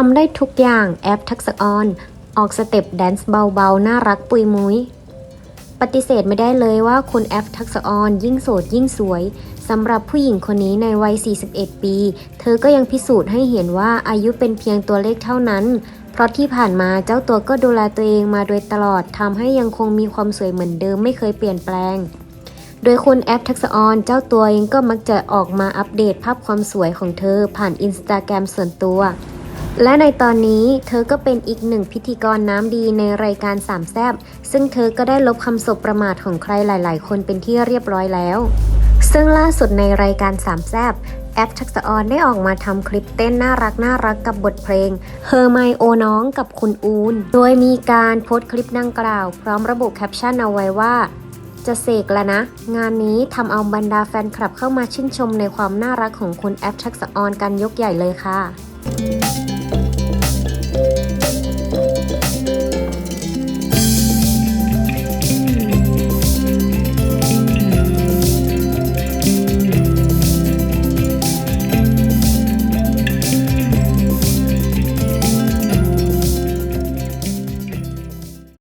ทำได้ทุกอย่างแอปทักษะออน ออกสเต็ปแดนซ์เบาๆ น่ารักปุยมุ้ย ปฏิเสธไม่ได้เลยว่าคุณแอฟทักษะออนยิ่งโสดยิ่งสวยสำหรับผู้หญิงคนนี้ในวัย 41 ปี เธอก็ยังพิสูจน์ให้เห็นว่าอายุเป็นเพียงตัวเลขเท่านั้น เพราะที่ผ่านมาเจ้าตัวก็ดูแลตัวเองมาโดยตลอดทำให้ยังคงมีความสวยเหมือนเดิมไม่เคยเปลี่ยนแปลงโดยคุณแอฟทักษะออนเจ้าตัวเองก็มักจะออกมาอัปเดตภาพความสวยของเธอผ่านอินสตาแกรมส่วนตัว และในตอนนี้เธอก็เป็นอีกหนึ่งพิธีกรน้ำดีในรายการสามแซบซึ่งเธอก็ได้ลบคำสบประมาทของใครหลาย ๆ คนเป็นที่เรียบร้อยแล้ว ซึ่งล่าสุดในรายการสามแซบแอปทักษะออนได้ออกมาทำคลิปเต้นน่ารักน่ารักกับบทเพลงเฮอร์ไมโอน้องกับคุณอูน โดยมีการโพสต์คลิปดังกล่าว พร้อมระบุแคปชั่นเอาไว้ว่าจะเสกแล้วนะ งานนี้ทำเอาบรรดาแฟนคลับเข้ามาชื่นชมในความน่ารักของคุณแอปทักษะออนกันยกใหญ่เลยค่ะ